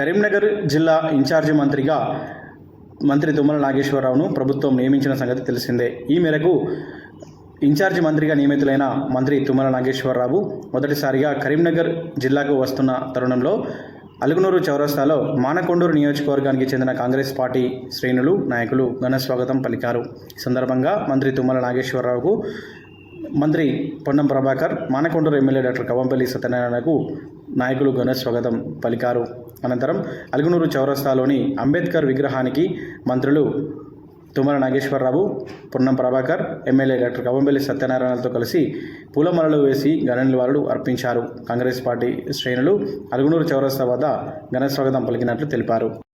కరీంనగర్ జిల్లా ఇన్ఛార్జి మంత్రిగా మంత్రి తుమ్మల నాగేశ్వరరావును ప్రభుత్వం నియమించిన సంగతి తెలిసిందే. ఈ మేరకు ఇన్ఛార్జి మంత్రిగా నియమితులైన మంత్రి తుమ్మల నాగేశ్వరరావు మొదటిసారిగా కరీంనగర్ జిల్లాకు వస్తున్న తరుణంలో అలుగునూరు చౌరస్తాలో మానకొండూరు నియోజకవర్గానికి చెందిన కాంగ్రెస్ పార్టీ శ్రేణులు నాయకులు ఘన స్వాగతం పలికారు. ఈ సందర్భంగా మంత్రి తుమ్మల నాగేశ్వరరావుకు మంత్రి పొన్నం ప్రభాకర్ మానకొండూరు ఎమ్మెల్యే డాక్టర్ కవంపల్లి సత్యనారాయణకు నాయకులు ఘన స్వాగతం పలికారు. అనంతరం అలుగునూరు చౌరస్తాలోని అంబేద్కర్ విగ్రహానికి మంత్రులు తుమ్మల నాగేశ్వరరావు పున్నం ప్రభాకర్ ఎమ్మెల్యే డాక్టర్ కవంబెల్లి సత్యనారాయణతో కలిసి పూలమాలలు వేసి ఘననివాళులు అర్పించారు. కాంగ్రెస్ పార్టీ శ్రేణులు అలుగునూరు చౌరస్తా వద్ద ఘన స్వాగతం పలికినట్లు తెలిపారు.